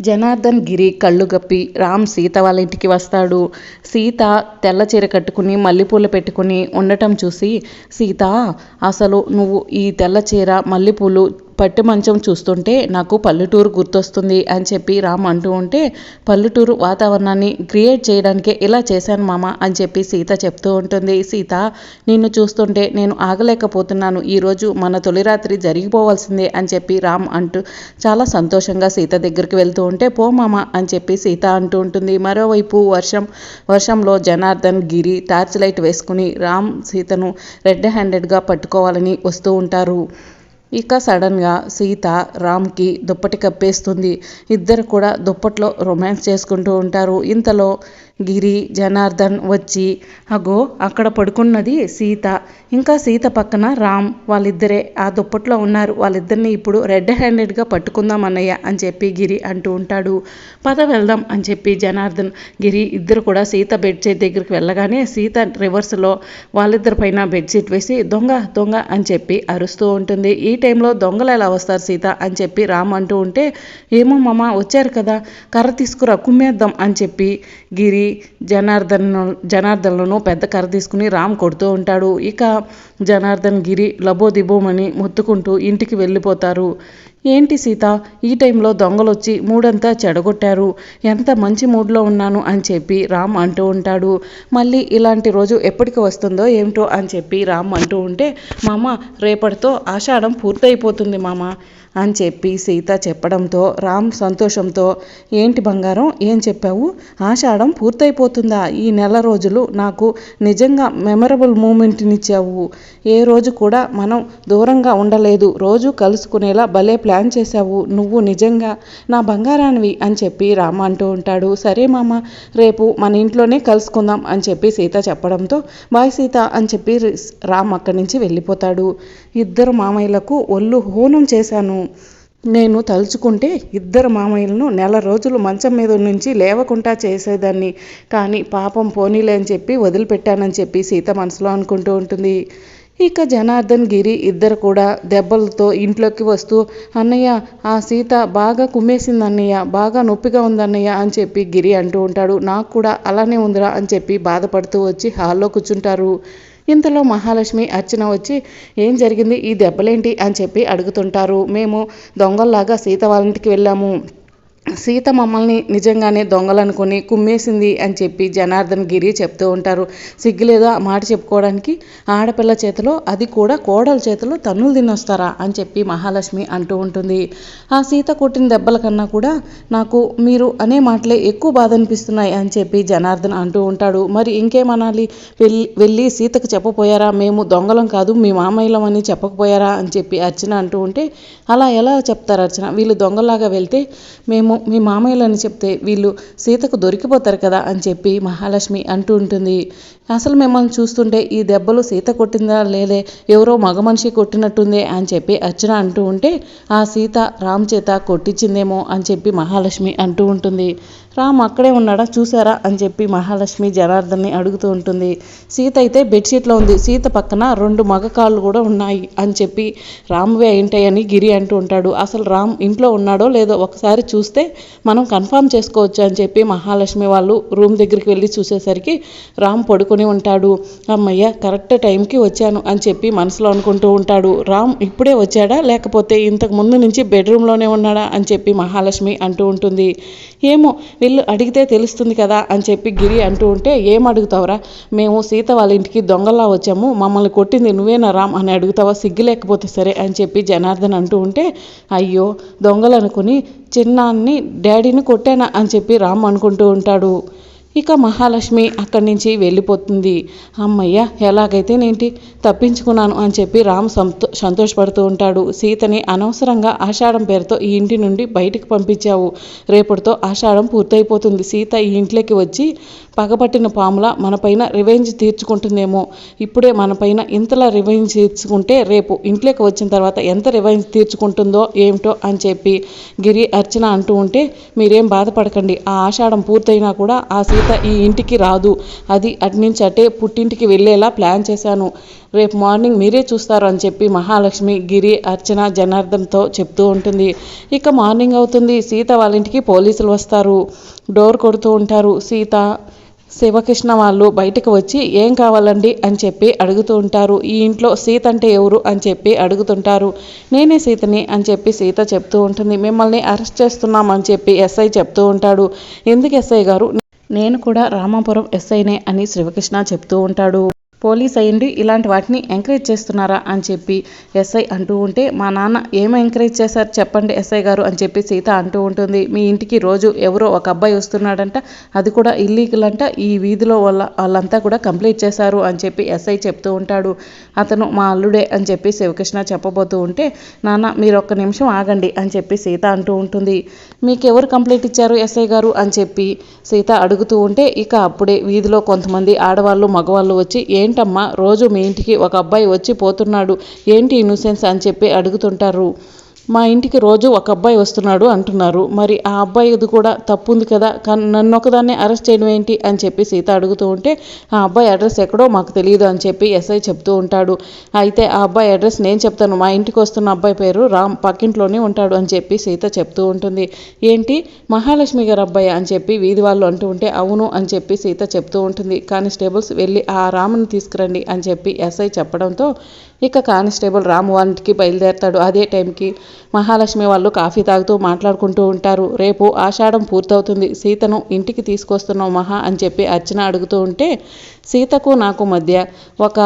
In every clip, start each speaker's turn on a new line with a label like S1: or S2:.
S1: జనార్దన్ గిరి కళ్ళు గప్పి రామ్ సీత వాళ్ళ ఇంటికి వస్తాడు. సీత తెల్ల చీర కట్టుకుని మల్లెపూలు పెట్టుకుని ఉండటం చూసి సీత అసలు నువ్వు ఈ తెల్ల చీర మల్లెపూలు పట్టు మంచం చూస్తుంటే నాకు పల్లెటూరు గుర్తొస్తుంది అని చెప్పి రామ్ అంటూ ఉంటే పల్లెటూరు వాతావరణాన్ని క్రియేట్ చేయడానికే ఇలా చేశాను మామ అని చెప్పి సీత చెప్తూ ఉంటుంది. సీత నిన్ను చూస్తుంటే నేను ఆగలేకపోతున్నాను. ఈరోజు మన తొలి రాత్రి జరిగిపోవాల్సిందే అని చెప్పి రామ్ అంటూ చాలా సంతోషంగా సీత దగ్గరికి వెళ్తూ ఉంటే పో మామ అని చెప్పి సీత అంటూ ఉంటుంది. మరోవైపు వర్షం వర్షంలో జనార్దన్ గిరి టార్చ్ లైట్ వేసుకుని రామ్ సీతను రెడ్ హ్యాండెడ్గా పట్టుకోవాలని వస్తూ ఉంటారు. ఇక సడన్గా సీత రామ్కి దుప్పటి కప్పేస్తుంది. ఇద్దరు కూడా దుప్పట్లో రొమాన్స్ చేసుకుంటూ ఉంటారు. ఇంతలో గిరి జనార్దన్ వచ్చి అగో అక్కడ పడుకున్నది సీత. ఇంకా సీత పక్కన రామ్ వాళ్ళిద్దరే. ఆ దుప్పట్లో ఉన్నారు. వాళ్ళిద్దరిని ఇప్పుడు రెడ్ హ్యాండెడ్గా పట్టుకుందాం అన్నయ్య అని చెప్పి గిరి అంటూ ఉంటాడు. పద వెళ్దాం అని చెప్పి జనార్దన్ గిరి ఇద్దరు కూడా సీత బెడ్షీట్ దగ్గరికి వెళ్ళగానే సీత రివర్స్లో వాళ్ళిద్దరి పైన బెడ్షీట్ వేసి దొంగ దొంగ అని చెప్పి అరుస్తూ ఉంటుంది. ఈ టైంలో దొంగలు ఎలా వస్తారు సీత అని చెప్పి రామ్ అంటూ ఉంటే ఏమో మామ వచ్చారు కదా. కర్ర తీసుకురా కుమ్మేద్దాం అని చెప్పి గిరి జనార్దన్ జనార్దన్లను పెద్ద కర్ర తీసుకుని రామ్ కొడుతూ ఉంటాడు. ఇక జనార్దన్ గిరి లబోదిబోమని మొత్తుకుంటూ ఇంటికి వెళ్ళిపోతారు. ఏంటి సీత? ఈ టైంలో దొంగలు వచ్చి మూడంతా చెడగొట్టారు. ఎంత మంచి మూడ్లో ఉన్నాను అని చెప్పి రామ్ అంటూ ఉంటాడు. మళ్ళీ ఇలాంటి రోజు ఎప్పటికి వస్తుందో ఏమిటో అని చెప్పి రామ్ అంటూ ఉంటే మామ రేపటితో ఆషాఢం పూర్తయిపోతుంది మామ అని చెప్పి సీత చెప్పడంతో రామ్ సంతోషంతో ఏంటి బంగారం ఏం చెప్పావు? ఆషాఢం పూర్తయిపోతుందా? ఈ నెల రోజులు నాకు నిజంగా మెమరబుల్ మూమెంట్నిచ్చావు. ఏ రోజు కూడా మనం దూరంగా ఉండలేదు. రోజు కలుసుకునేలా భలే ప్లాన్ చేశావు. నువ్వు నిజంగా నా బంగారానివి అని చెప్పి రామ అంటూ ఉంటాడు. సరే మామ రేపు మన ఇంట్లోనే కలుసుకుందాం అని చెప్పి సీత చెప్పడంతో బాయ్ సీత అని చెప్పి రామ్ అక్కడి నుంచి వెళ్ళిపోతాడు. ఇద్దరు మామయ్యలకు ఒళ్ళు హోనం చేశాను. నేను తలుచుకుంటే ఇద్దరు మామయ్యలను నెల రోజులు మంచం మీద నుంచి లేవకుండా చేసేదాన్ని. కానీ పాపం పోనీలే అని చెప్పి వదిలిపెట్టానని చెప్పి సీత మనసులో అనుకుంటూ ఉంటుంది. ఇక జనార్దన్ గిరి ఇద్దరు కూడా దెబ్బలతో ఇంట్లోకి వస్తూ అన్నయ్య ఆ సీత బాగా కుమ్మేసింది అన్నయ్య బాగా నొప్పిగా ఉంది అన్నయ్య అని చెప్పి గిరి అంటూ ఉంటాడు. నాకు కూడా అలానే ఉందిరా అని చెప్పి బాధపడుతూ వచ్చి హాల్లో కూర్చుంటారు. ఇంతలో మహాలక్ష్మి అర్చన వచ్చి ఏం జరిగింది? ఈ దెబ్బలేంటి? అని చెప్పి అడుగుతుంటారు. మేము దొంగల్లాగా సీత వాళ్ళ ఇంటికి వెళ్ళాము. సీత మమ్మల్ని నిజంగానే దొంగలనుకుని కుమ్మేసింది అని చెప్పి జనార్దన్ గిరి చెప్తూ ఉంటారు. సిగ్గులేదో ఆ మాట చెప్పుకోవడానికి ఆడపిల్ల చేతిలో అది కూడా కోడల చేతిలో తన్నులు తినొస్తారా అని చెప్పి మహాలక్ష్మి అంటూ ఉంటుంది. ఆ సీత కొట్టిన దెబ్బల కన్నా కూడా నాకు మీరు అనే మాటలే ఎక్కువ బాధ అనిపిస్తున్నాయి అని చెప్పి జనార్దన్ అంటూ ఉంటాడు. మరి ఇంకేమనాలి? వెళ్ళి వెళ్ళి సీతకు చెప్పపోయారా? మేము దొంగలం కాదు మీ మామయ్యలం అని చెప్పకపోయారా అని చెప్పి అర్చన అంటూ ఉంటే అలా ఎలా చెప్తారు అర్చన? వీళ్ళు దొంగలాగా వెళ్తే మేము మీ మామయ్యలని చెప్తే వీళ్ళు సీతకు దొరికిపోతారు కదా అని చెప్పి మహాలక్ష్మి అంటూ ఉంటుంది. అసలు మిమ్మల్ని చూస్తుంటే ఈ దెబ్బలు సీత కొట్టిందా లేదే ఎవరో మగ మనిషి కొట్టినట్టుందే అని చెప్పి అర్చన అంటూ ఉంటే ఆ సీత రామ్ చేత కొట్టించిందేమో అని చెప్పి మహాలక్ష్మి అంటూ ఉంటుంది. రామ్ అక్కడే ఉన్నాడా? చూసారా అని చెప్పి మహాలక్ష్మి జనార్దన్ని అడుగుతూ ఉంటుంది. సీత అయితే బెడ్షీట్లో ఉంది. సీత పక్కన రెండు మగ కాళ్ళు కూడా ఉన్నాయి అని చెప్పి రామ్వే ఏంటని గిరి అంటూ ఉంటాడు. అసలు రామ్ ఇంట్లో ఉన్నాడో లేదో ఒకసారి చూస్తే మనం కన్ఫామ్ చేసుకోవచ్చు అని చెప్పి మహాలక్ష్మి వాళ్ళు రూమ్ దగ్గరికి వెళ్ళి చూసేసరికి రామ్ పడుకొని ఉంటాడు. అమ్మయ్య కరెక్ట్ టైంకి వచ్చాను అని చెప్పి మనసులో అనుకుంటూ ఉంటాడు. రామ్ ఇప్పుడే వచ్చాడా? లేకపోతే ఇంతకు ముందు నుంచి బెడ్రూమ్లోనే ఉన్నాడా? అని చెప్పి మహాలక్ష్మి అంటూ ఉంటుంది. ఏమో బిల్లు అడిగితే తెలుస్తుంది కదా అని చెప్పి గిరి అంటూ ఉంటే ఏం అడుగుతావురా? మేము సీత వాళ్ళ ఇంటికి దొంగలా వచ్చాము. మమ్మల్ని కొట్టింది నువ్వేనా రామ్? అని అడుగుతావా? సిగ్గు లేకపోతే సరే అని చెప్పి జనార్దన్ అంటూ ఉంటే అయ్యో దొంగలు అనుకుని చిన్నాన్ని డాడీని కొట్టానా? అని చెప్పి రామ్ అనుకుంటూ ఉంటాడు. ఇక మహాలక్ష్మి అక్కడి నుంచి వెళ్ళిపోతుంది. అమ్మయ్య ఎలాగైతే నేంటి తప్పించుకున్నాను అని చెప్పి రామ్ సంతో సంతోషపడుతూ ఉంటాడు. సీతని అనవసరంగా ఆషాఢం పేరుతో ఈ ఇంటి నుండి బయటికి పంపించావు. రేపటితో ఆషాఢం పూర్తయిపోతుంది. సీత ఈ ఇంట్లోకి వచ్చి పగపట్టిన పాముల మనపైన రివెంజ్ తీర్చుకుంటుందేమో. ఇప్పుడే మనపైన ఇంతలా రివెంజ్ తీర్చుకుంటే రేపు ఇంట్లోకి వచ్చిన తర్వాత ఎంత రివెంజ్ తీర్చుకుంటుందో ఏమిటో అని చెప్పి గిరి అర్చన అంటూ ఉంటే మీరేం బాధపడకండి. ఆ ఆషాఢం పూర్తయినా కూడా ఆ సీత ఈ ఇంటికి రాదు. అది అట్నుంచి అటే పుట్టింటికి వెళ్ళేలా ప్లాన్ చేశాను. రేపు మార్నింగ్ మీరే చూస్తారు అని చెప్పి మహాలక్ష్మి గిరి అర్చన జనార్దన్తో చెప్తూ ఉంటుంది. ఇక మార్నింగ్ అవుతుంది. సీత వాళ్ళ ఇంటికి పోలీసులు వస్తారు. డోర్ కొడుతూ ఉంటారు. సీత శివకృష్ణ వాళ్ళు బయటకు వచ్చి ఏం కావాలండి? అని చెప్పి అడుగుతూ ఉంటారు. ఈ ఇంట్లో సీత అంటే ఎవరు? అని చెప్పి అడుగుతుంటారు. నేనే సీతని అని చెప్పి సీత చెప్తూ ఉంటుంది. మిమ్మల్ని అరెస్ట్ చేస్తున్నాం అని చెప్పి ఎస్ఐ చెప్తూ ఉంటాడు. ఎందుకు ఎస్ఐ గారు? నేను కూడా రామాపురం ఎస్ఐనే అని శివకృష్ణ చెప్తూ ఉంటాడు. పోలీస్ అయ్యండి ఇలాంటి వాటిని ఎంకరేజ్ చేస్తున్నారా అని చెప్పి ఎస్ఐ అంటూ ఉంటే మా నాన్న ఏం ఎంకరేజ్ చేశారు చెప్పండి ఎస్ఐ గారు అని చెప్పి సీత అంటూ ఉంటుంది. మీ ఇంటికి రోజు ఎవరో ఒక అబ్బాయి వస్తున్నాడంట అది కూడా ఇల్లీగల్ అంట ఈ వీధిలో వాళ్ళ వాళ్ళంతా కూడా కంప్లీట్ చేశారు అని చెప్పి ఎస్ఐ చెప్తూ ఉంటాడు. అతను మా అల్లుడే అని చెప్పి శివకృష్ణ చెప్పబోతూ ఉంటే నాన్న మీరు ఒక్క నిమిషం ఆగండి అని చెప్పి సీత అంటూ ఉంటుంది. మీకు ఎవరు కంప్లీట్ ఇచ్చారు ఎస్ఐ గారు అని చెప్పి సీత అడుగుతూ ఉంటే ఇక అప్పుడే వీధిలో కొంతమంది ఆడవాళ్ళు మగవాళ్ళు వచ్చి ఏంటమ్మా? రోజు మీ ఇంటికి ఒక అబ్బాయి వచ్చి పోతున్నాడు. ఏంటి ఇన్సూరెన్స్ అని చెప్పి అడుగుతుంటారు. మా ఇంటికి రోజు ఒక అబ్బాయి వస్తున్నాడు అంటున్నారు. మరి ఆ అబ్బాయిది కూడా తప్పు ఉంది కదా కానీ నన్ను ఒకదాన్ని అరెస్ట్ చేయడం ఏంటి అని చెప్పి సీత అడుగుతూ ఉంటే ఆ అబ్బాయి అడ్రస్ ఎక్కడో మాకు తెలియదు అని చెప్పి ఎస్ఐ చెప్తూ ఉంటాడు. అయితే ఆ అబ్బాయి అడ్రస్ నేను చెప్తాను మా ఇంటికి వస్తున్న అబ్బాయి పేరు రామ్ పక్కింట్లోనే ఉంటాడు అని చెప్పి సీత చెప్తూ ఉంటుంది. ఏంటి? మహాలక్ష్మి గారు అబ్బాయి అని చెప్పి వీధి వాళ్ళు అంటూ ఉంటే అవును అని చెప్పి సీత చెప్తూ ఉంటుంది. కానిస్టేబుల్స్ వెళ్ళి ఆ రామ్ని తీసుకురండి అని చెప్పి ఎస్ఐ చెప్పడంతో ఇక కానిస్టేబుల్ రాము వాళ్ళకి బయలుదేరతాడు. అదే టైంకి మహాలక్ష్మి వాళ్ళు కాఫీ తాగుతూ మాట్లాడుకుంటూ ఉంటారు. రేపు ఆషాఢం పూర్తవుతుంది. సీతను ఇంటికి తీసుకొస్తున్నావు మహా అని చెప్పి అర్చన అడుగుతూ ఉంటే సీతకు నాకు మధ్య ఒక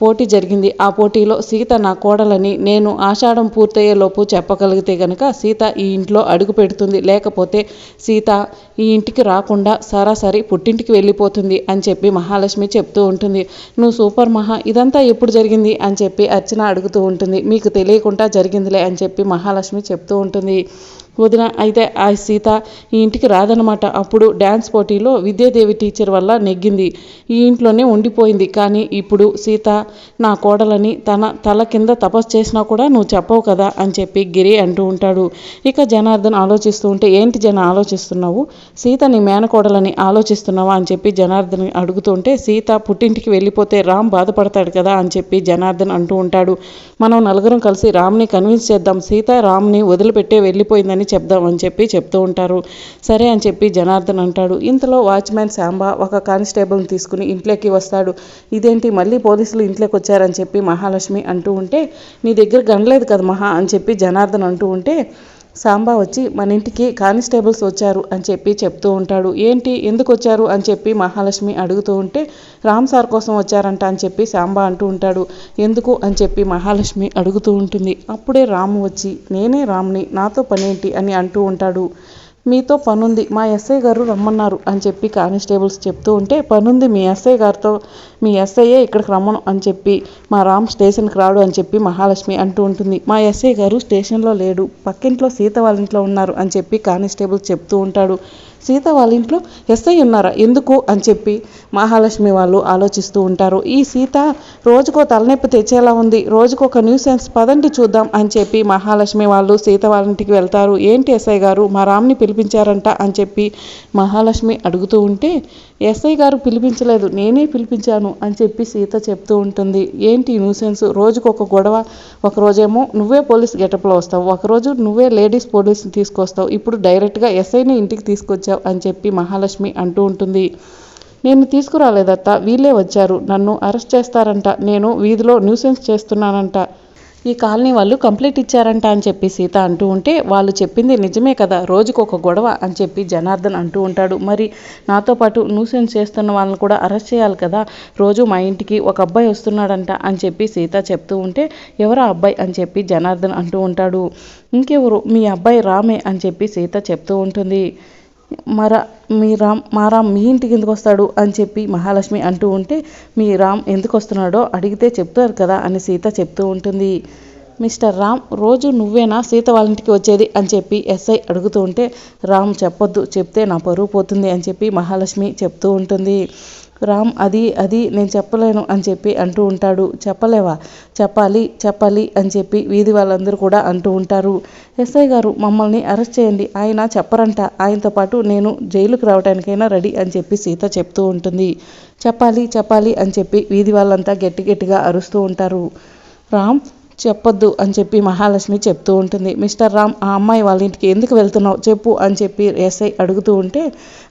S1: పోటీ జరిగింది. ఆ పోటీలో సీత నా కోడలని నేను ఆషాఢం పూర్తయ్యేలోపు చెప్పగలిగితే గనక సీత ఈ ఇంట్లో అడుగు పెడుతుంది. లేకపోతే సీత ఈ ఇంటికి రాకుండా సరాసరి పుట్టింటికి వెళ్ళిపోతుంది అని చెప్పి మహాలక్ష్మి చెప్తూ ఉంటుంది. నువ్వు సూపర్ మహా ఇదంతా ఎప్పుడు జరిగింది? అని చెప్పి అర్చన అడుగుతూ ఉంటుంది. మీకు తెలియకుండా జరిగిందిలే అని చెప్పి మహాలక్ష్మి చెప్తూ ఉంటుంది. వదిన అయితే ఆ సీత ఈ ఇంటికి రాదనమాట అప్పుడు డ్యాన్స్ పోటీలో విద్యాదేవి టీచర్ వల్ల నెగ్గింది. ఈ ఇంట్లోనే ఉండిపోయింది. కానీ ఇప్పుడు సీత నా కోడలని తన తల కింద తపస్సు చేసినా కూడా నువ్వు చెప్పవు కదా అని చెప్పి గిరి అంటూ ఉంటాడు. ఇక జనార్దన్ ఆలోచిస్తూ ఉంటే ఏంటి జన ఆలోచిస్తున్నావు? సీత నీ మేనకోడలని ఆలోచిస్తున్నావా? అని చెప్పి జనార్దన్ అడుగుతుంటే సీత పుట్టింటికి వెళ్ళిపోతే రామ్ బాధపడతాడు కదా? అని చెప్పి జనార్దన్ అంటూ ఉంటాడు. మనం నలుగురం కలిసి రామ్ని కన్విన్స్ చేద్దాం. సీత రామ్ని వదిలిపెట్టే వెళ్ళిపోయిందని చెప్దామని చెప్పి చెప్తూ ఉంటారు. సరే అని చెప్పి జనార్దన్ అంటాడు. ఇంతలో వాచ్మ్యాన్ శాంబా ఒక కానిస్టేబుల్ని తీసుకుని ఇంట్లోకి వస్తాడు. ఇదేంటి? మళ్ళీ పోలీసులు ఇంట్లోకి వచ్చారని చెప్పి మహాలక్ష్మి అంటూ ఉంటే నీ దగ్గర గనలేదు కదా మహా అని చెప్పి జనార్దన్ అంటూ ఉంటే సాంబా వచ్చి మన ఇంటికి కానిస్టేబుల్స్ వచ్చారు అని చెప్పి చెప్తూ ఉంటాడు. ఏంటి? ఎందుకు వచ్చారు? అని చెప్పి మహాలక్ష్మి అడుగుతూ ఉంటే రామ్ సార్ కోసం వచ్చారంట అని చెప్పి సాంబా అంటూ ఉంటాడు. ఎందుకు? అని చెప్పి మహాలక్ష్మి అడుగుతూ ఉంటుంది. అప్పుడే రాము వచ్చి నేనే రామ్ని నాతో పనేంటి? అని అంటూ ఉంటాడు. మీతో పనుంది మా ఎస్ఐ గారు రమ్మన్నారు అని చెప్పి కానిస్టేబుల్స్ చెప్తూ ఉంటే పనుంది మీ ఎస్ఐ గారితో మీ ఎస్ఐయే ఇక్కడికి రమ్మను అని చెప్పి మా రామ్ స్టేషన్కి రాడు అని చెప్పి మహాలక్ష్మి అంటూ ఉంటుంది. మా ఎస్ఐ గారు స్టేషన్లో లేడు పక్కింట్లో సీత వాళ్ళ ఇంట్లో ఉన్నారు అని చెప్పి కానిస్టేబుల్ చెప్తూ ఉంటాడు. సీత వాళ్ళ ఇంట్లో ఎస్ఐ ఉన్నారా? ఎందుకు? అని చెప్పి మహాలక్ష్మి వాళ్ళు ఆలోచిస్తూ ఉంటారు. ఈ సీత రోజుకో తలనొప్పి తెచ్చేలా ఉంది. రోజుకో ఒక న్యూసెన్స్ పదండి చూద్దాం అని చెప్పి మహాలక్ష్మి వాళ్ళు సీత వాళ్ళ ఇంటికి వెళ్తారు. ఏంటి ఎస్ఐ గారు? మా రామ్ని పిలిపించారంట అని చెప్పి మహాలక్ష్మి అడుగుతూ ఉంటే ఎస్ఐ గారు పిలిపించలేదు. నేనే పిలిపించాను అని చెప్పి సీత చెప్తూ ఉంటుంది. ఏంటి న్యూసెన్స్ రోజుకు ఒక గొడవ ఒకరోజేమో నువ్వే పోలీస్ గెటప్లో వస్తావు. ఒకరోజు నువ్వే లేడీస్ పోలీస్ని తీసుకొస్తావు. ఇప్పుడు డైరెక్ట్గా ఎస్ఐని ఇంటికి తీసుకొచ్చావు అని చెప్పి మహాలక్ష్మి అంటూ ఉంటుంది. నేను తీసుకురాలేదత్త. వీళ్ళే వచ్చారు. నన్ను అరెస్ట్ చేస్తారంట. నేను వీధిలో న్యూసెన్స్ చేస్తున్నానంట. ఈ కాలనీ వాళ్ళు కంప్లీట్ ఇచ్చారంట అని చెప్పి సీత అంటూ ఉంటే వాళ్ళు చెప్పింది నిజమే కదా రోజుకు ఒక గొడవ అని చెప్పి జనార్దన్ అంటూ ఉంటాడు. మరి నాతో పాటు న్యూసెన్స్ చేస్తున్న వాళ్ళని కూడా అరెస్ట్ చేయాలి కదా రోజు మా ఇంటికి ఒక అబ్బాయి వస్తున్నాడంట అని చెప్పి సీత చెప్తూ ఉంటే ఎవరా అబ్బాయి అని చెప్పి జనార్దన్ అంటూ ఉంటాడు. ఇంకెవరు? మీ అబ్బాయి రామే అని చెప్పి సీత చెప్తూ ఉంటుంది. మర మీ రామ్ మా రామ్ మీ ఇంటికి ఎందుకు వస్తాడు అని చెప్పి మహాలక్ష్మి అంటూ ఉంటే మీ రామ్ ఎందుకు వస్తున్నాడో అడిగితే చెప్తారు కదా అని సీత చెప్తూ ఉంటుంది. మిస్టర్ రామ్ రోజు నువ్వేనా సీత వాళ్ళ ఇంటికి వచ్చేది అని చెప్పి ఎస్ఐ అడుగుతూ ఉంటే రామ్ చెప్పొద్దు చెప్తే నా పరువు పోతుంది అని చెప్పి మహాలక్ష్మి చెప్తూ ఉంటుంది. రామ్ అది అది నేను చెప్పలేను అని చెప్పి అంటూ ఉంటాడు. చెప్పలేవా? చెప్పాలి చెప్పాలి అని చెప్పి వీధి వాళ్ళందరూ కూడా అంటూ ఉంటారు. ఎస్ఐ గారు మమ్మల్ని అరెస్ట్ చేయండి. ఆయన చెప్పరంట. ఆయనతో పాటు నేను జైలుకు రావడానికైనా రెడీ అని చెప్పి సీత చెప్తూ ఉంటుంది. చెప్పాలి చెప్పాలి అని చెప్పి వీధి వాళ్ళంతా గట్టి గట్టిగా అరుస్తూ ఉంటారు. రామ్ చెప్పొద్దు అని చెప్పి మహాలక్ష్మి చెప్తూ ఉంటుంది. మిస్టర్ రామ్ ఆ అమ్మాయి వాళ్ళ ఇంటికి ఎందుకు వెళ్తున్నావు? చెప్పు అని చెప్పి ఎస్ఐ అడుగుతూ ఉంటే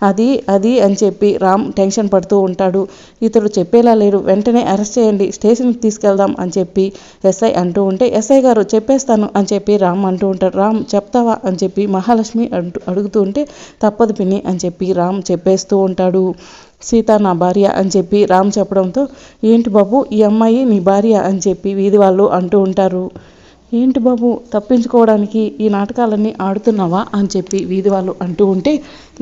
S1: అది అది అని చెప్పి రామ్ టెన్షన్ పడుతూ ఉంటాడు. ఇతడు చెప్పేలా లేడు. వెంటనే అరెస్ట్ చేయండి స్టేషన్కి తీసుకెళ్దాం అని చెప్పి ఎస్ఐ అంటూ ఉంటే ఎస్ఐ గారు చెప్పేస్తాను అని చెప్పి రామ్ అంటూ ఉంటాడు. రామ్ చెప్తావా అని చెప్పి మహాలక్ష్మి అంటూ అడుగుతూ ఉంటే తప్పదు పిన్ని అని చెప్పి రామ్ చెప్పేస్తూ ఉంటాడు. సీత నా భార్య అని చెప్పి రామ్ చెప్పడంతో ఏంటి బాబు ఈ అమ్మాయి నీ భార్య అని చెప్పి వీధి వాళ్ళు అంటూ ఉంటారు. ఏంటి బాబు తప్పించుకోవడానికి ఈ నాటకాలన్నీ ఆడుతున్నావా అని చెప్పి వీధి వాళ్ళు అంటూ ఉంటే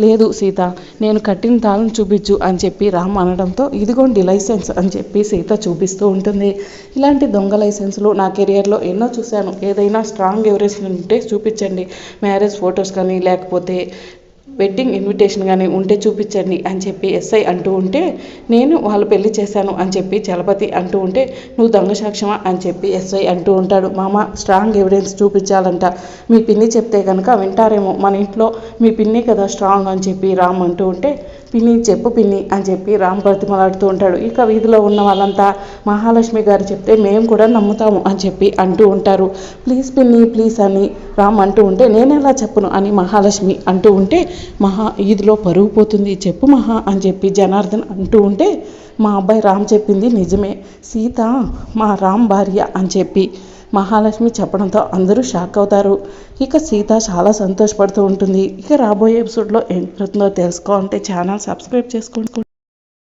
S1: లేదు సీత నేను కట్టిన తాళం చూపించు అని చెప్పి రామ్ అనడంతో ఇదిగోండి లైసెన్స్ అని చెప్పి సీత చూపిస్తూ ఉంటుంది. ఇలాంటి దొంగ లైసెన్స్లు నా కెరియర్లో ఎన్నో చూశాను. ఏదైనా స్ట్రాంగ్ ఎవరేజ్ ఉంటే చూపించండి. మ్యారేజ్ ఫొటోస్ కానీ లేకపోతే వెడ్డింగ్ ఇన్విటేషన్ కానీ ఉంటే చూపించండి అని చెప్పి ఎస్ఐ అంటూ ఉంటే నేను వాళ్ళు పెళ్ళి చేశాను అని చెప్పి చలపతి అంటూ ఉంటే నువ్వు దొంగ సాక్ష్యమా అని చెప్పి ఎస్ఐ అంటూ ఉంటాడు. మామ స్ట్రాంగ్ ఎవిడెన్స్ చూపించాలంట. మీ పిన్ని చెప్తే కనుక వింటారేమో మన ఇంట్లో మీ పిన్ని కదా స్ట్రాంగ్ అని చెప్పి రామ్ అంటూ ఉంటే పిన్ని చెప్పు పిన్ని అని చెప్పి రామ్ ప్రతిమలాడుతూ ఉంటాడు. ఇక వీధిలో ఉన్న వాళ్ళంతా మహాలక్ష్మి గారు చెప్తే మేము కూడా నమ్ముతాము అని చెప్పి అంటూ ఉంటారు. ప్లీజ్ పిన్ని ప్లీజ్ అని రామ్ అంటూ ఉంటే నేను ఎలా చెప్పను అని మహాలక్ష్మి అంటూ ఉంటే మహా ఈదిలో పరుగు పోతుంది చెప్పు మహా అని చెప్పి జనార్దన్ అంటూ ఉంటే మా అబ్బాయి రామ్ చెప్పింది నిజమే. సీత మా రామ్ భార్య అని చెప్పి మహాలక్ష్మి చెప్పడంతో అందరూ షాక్ అవుతారు. ఇక సీత చాలా సంతోషపడుతూ ఉంటుంది. ఇక రాబోయే ఎపిసోడ్లో ఏం జరుగుతుందో తెలుసుకోవాలంటే ఛానల్ సబ్స్క్రైబ్ చేసుకోండి.